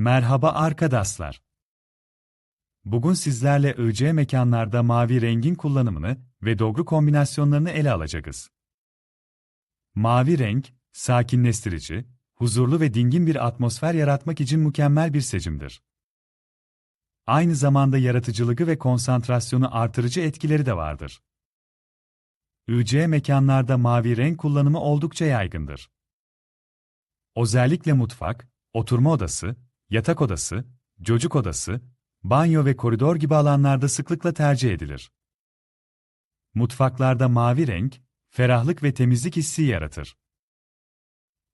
Merhaba arkadaşlar. Bugün sizlerle ÖC mekanlarda mavi rengin kullanımını ve doğru kombinasyonlarını ele alacağız. Mavi renk, sakinleştirici, huzurlu ve dingin bir atmosfer yaratmak için mükemmel bir seçimdir. Aynı zamanda yaratıcılığı ve konsantrasyonu artırıcı etkileri de vardır. ÜC mekanlarda mavi renk kullanımı oldukça yaygındır. Özellikle mutfak, oturma odası, yatak odası, çocuk odası, banyo ve koridor gibi alanlarda sıklıkla tercih edilir. Mutfaklarda mavi renk, ferahlık ve temizlik hissi yaratır.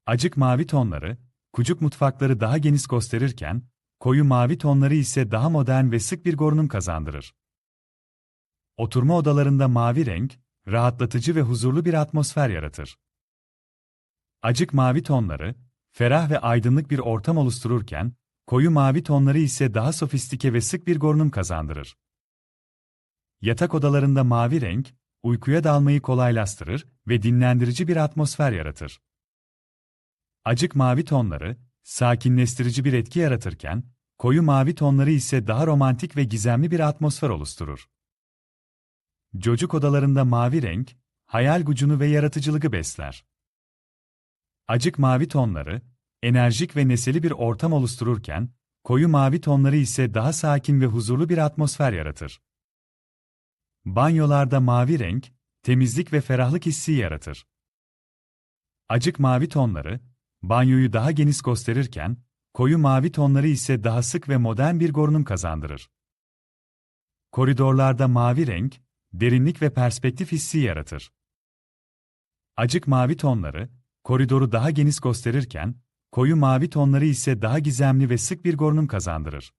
Acık mavi tonları, kucuk mutfakları daha geniş gösterirken, koyu mavi tonları ise daha modern ve sık bir görünüm kazandırır. Oturma odalarında mavi renk, rahatlatıcı ve huzurlu bir atmosfer yaratır. Acık mavi tonları, ferah ve aydınlık bir ortam oluştururken, koyu mavi tonları ise daha sofistike ve sık bir görünüm kazandırır. Yatak odalarında mavi renk, uykuya dalmayı kolaylaştırır ve dinlendirici bir atmosfer yaratır. Acık mavi tonları, sakinleştirici bir etki yaratırken, koyu mavi tonları ise daha romantik ve gizemli bir atmosfer oluşturur. Çocuk odalarında mavi renk, hayal gücünü ve yaratıcılığı besler. Acık mavi tonları, enerjik ve neseli bir ortam oluştururken, koyu mavi tonları ise daha sakin ve huzurlu bir atmosfer yaratır. Banyolarda mavi renk, temizlik ve ferahlık hissi yaratır. Acık mavi tonları, banyoyu daha geniş gösterirken, koyu mavi tonları ise daha sık ve modern bir görünüm kazandırır. Koridorlarda mavi renk, derinlik ve perspektif hissi yaratır. Acık mavi tonları, koridoru daha geniş gösterirken, koyu mavi tonları ise daha gizemli ve sık bir görünüm kazandırır.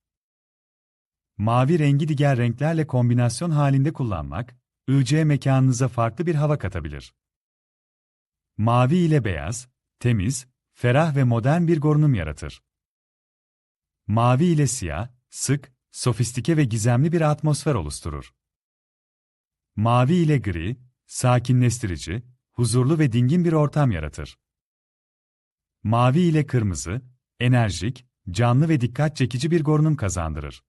Mavi rengi diğer renklerle kombinasyon halinde kullanmak, ÜC mekanınıza farklı bir hava katabilir. Mavi ile beyaz, temiz, ferah ve modern bir görünüm yaratır. Mavi ile siyah, sık, sofistike ve gizemli bir atmosfer oluşturur. Mavi ile gri, sakinleştirici, huzurlu ve dingin bir ortam yaratır. Mavi ile kırmızı, enerjik, canlı ve dikkat çekici bir görünüm kazandırır.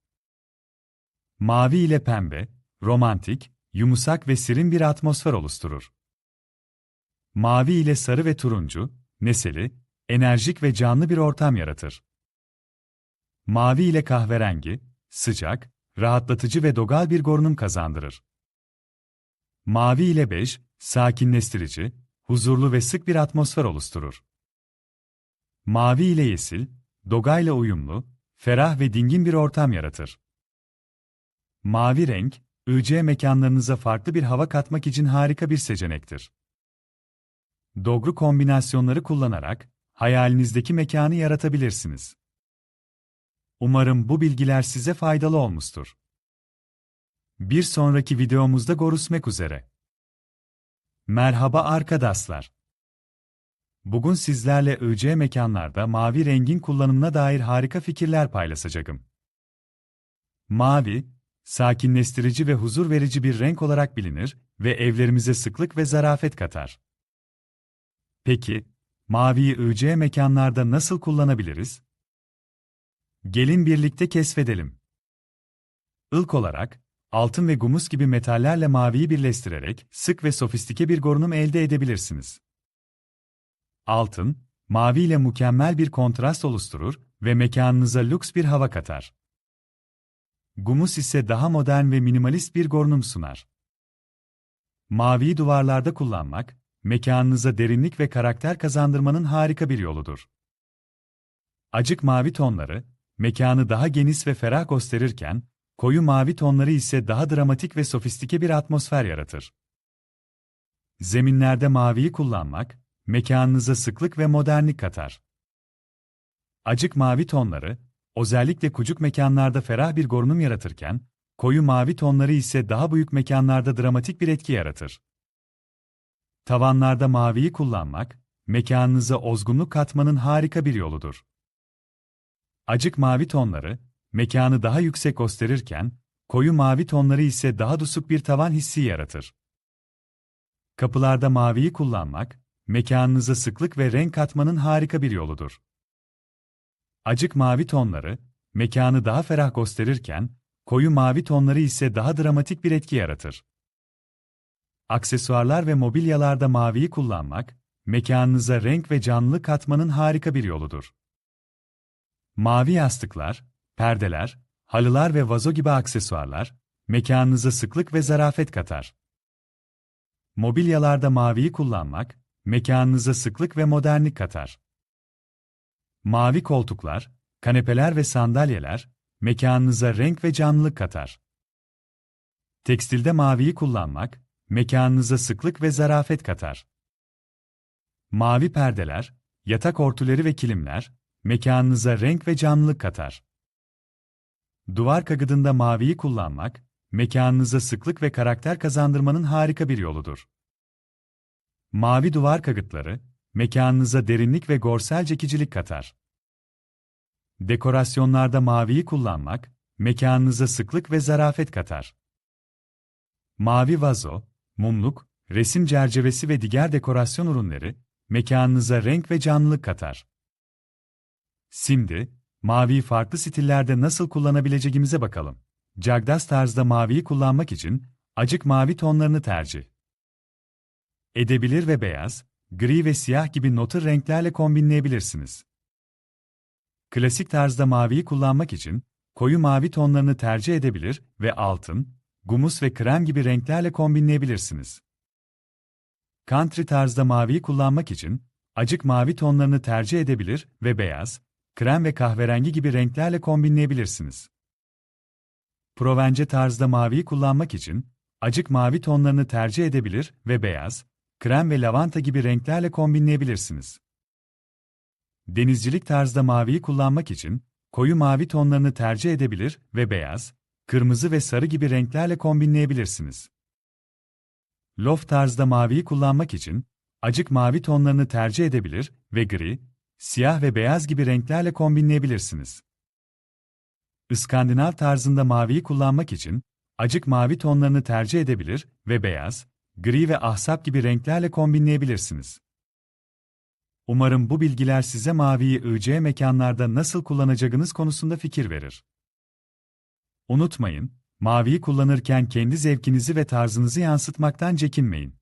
Mavi ile pembe, romantik, yumuşak ve serin bir atmosfer oluşturur. Mavi ile sarı ve turuncu, neseli, enerjik ve canlı bir ortam yaratır. Mavi ile kahverengi, sıcak, rahatlatıcı ve dogal bir görünüm kazandırır. Mavi ile bej, sakinleştirici, huzurlu ve sık bir atmosfer oluşturur. Mavi ile yeşil, dogayla uyumlu, ferah ve dingin bir ortam yaratır. Mavi renk, ÜC mekanlarınıza farklı bir hava katmak için harika bir seçenektir. Doğru kombinasyonları kullanarak hayalinizdeki mekanı yaratabilirsiniz. Umarım bu bilgiler size faydalı olmuştur. Bir sonraki videomuzda görüşmek üzere. Merhaba arkadaşlar. Bugün sizlerle ÖC mekanlarda mavi rengin kullanımına dair harika fikirler paylaşacağım. Mavi, sakinleştirici ve huzur verici bir renk olarak bilinir ve evlerimize sıklık ve zarafet katar. Peki, maviyi ÖC mekanlarda nasıl kullanabiliriz? Gelin birlikte keşfedelim. İlk olarak, altın ve gumus gibi metallerle maviyi birleştirerek sık ve sofistike bir görünüm elde edebilirsiniz. Altın, mavi ile mükemmel bir kontrast oluşturur ve mekanınıza lüks bir hava katar. Gumus ise daha modern ve minimalist bir görünüm sunar. Maviyi duvarlarda kullanmak, mekanınıza derinlik ve karakter kazandırmanın harika bir yoludur. Acık mavi tonları, mekanı daha geniş ve ferah gösterirken, koyu mavi tonları ise daha dramatik ve sofistike bir atmosfer yaratır. Zeminlerde maviyi kullanmak, mekanınıza sıklık ve modernlik katar. Acık mavi tonları, özellikle kucuk mekanlarda ferah bir görünüm yaratırken, koyu mavi tonları ise daha büyük mekanlarda dramatik bir etki yaratır. Tavanlarda maviyi kullanmak, mekanınıza ozgunluk katmanın harika bir yoludur. Acık mavi tonları, mekanı daha yüksek gösterirken, koyu mavi tonları ise daha dusuk bir tavan hissi yaratır. Kapılarda maviyi kullanmak, mekanınıza sıklık ve renk katmanın harika bir yoludur. Acık mavi tonları, mekanı daha ferah gösterirken, koyu mavi tonları ise daha dramatik bir etki yaratır. Aksesuarlar ve mobilyalarda maviyi kullanmak, mekanınıza renk ve canlılık katmanın harika bir yoludur. Mavi yastıklar, perdeler, halılar ve vazo gibi aksesuarlar, mekanınıza sıklık ve zarafet katar. Mobilyalarda maviyi kullanmak, mekanınıza sıklık ve modernlik katar. Mavi koltuklar, kanepeler ve sandalyeler, mekanınıza renk ve canlılık katar. Tekstilde maviyi kullanmak, mekanınıza sıklık ve zarafet katar. Mavi perdeler, yatak örtüleri ve kilimler, mekanınıza renk ve canlılık katar. Duvar kagıdında maviyi kullanmak, mekanınıza sıklık ve karakter kazandırmanın harika bir yoludur. Mavi duvar kagıtları, mekanınıza derinlik ve görsel çekicilik katar. Dekorasyonlarda maviyi kullanmak, mekanınıza sıklık ve zarafet katar. Mavi vazo, mumluk, resim çerçevesi ve diğer dekorasyon ürünleri, mekanınıza renk ve canlılık katar. Şimdi, maviyi farklı stillerde nasıl kullanabileceğimize bakalım. Cagdas tarzda maviyi kullanmak için, acık mavi tonlarını tercih edebilir ve beyaz, gri ve siyah gibi notur renklerle kombinleyebilirsiniz. Klasik tarzda maviyi kullanmak için, koyu mavi tonlarını tercih edebilir ve altın, gumus ve krem gibi renklerle kombinleyebilirsiniz. Country tarzda maviyi kullanmak için, acık mavi tonlarını tercih edebilir ve beyaz, krem ve kahverengi gibi renklerle kombinleyebilirsiniz. Provence tarzda maviyi kullanmak için, acık mavi tonlarını tercih edebilir ve beyaz, krem ve lavanta gibi renklerle kombinleyebilirsiniz. Denizcilik tarzda maviyi kullanmak için, koyu mavi tonlarını tercih edebilir ve beyaz, kırmızı ve sarı gibi renklerle kombinleyebilirsiniz. Loft tarzda maviyi kullanmak için, acık mavi tonlarını tercih edebilir ve gri, siyah ve beyaz gibi renklerle kombinleyebilirsiniz. İskandinav tarzında maviyi kullanmak için, acık mavi tonlarını tercih edebilir ve beyaz, gri ve ahsap gibi renklerle kombinleyebilirsiniz. Umarım bu bilgiler size maviyi IC mekanlarda nasıl kullanacağınız konusunda fikir verir. Unutmayın, maviyi kullanırken kendi zevkinizi ve tarzınızı yansıtmaktan çekinmeyin.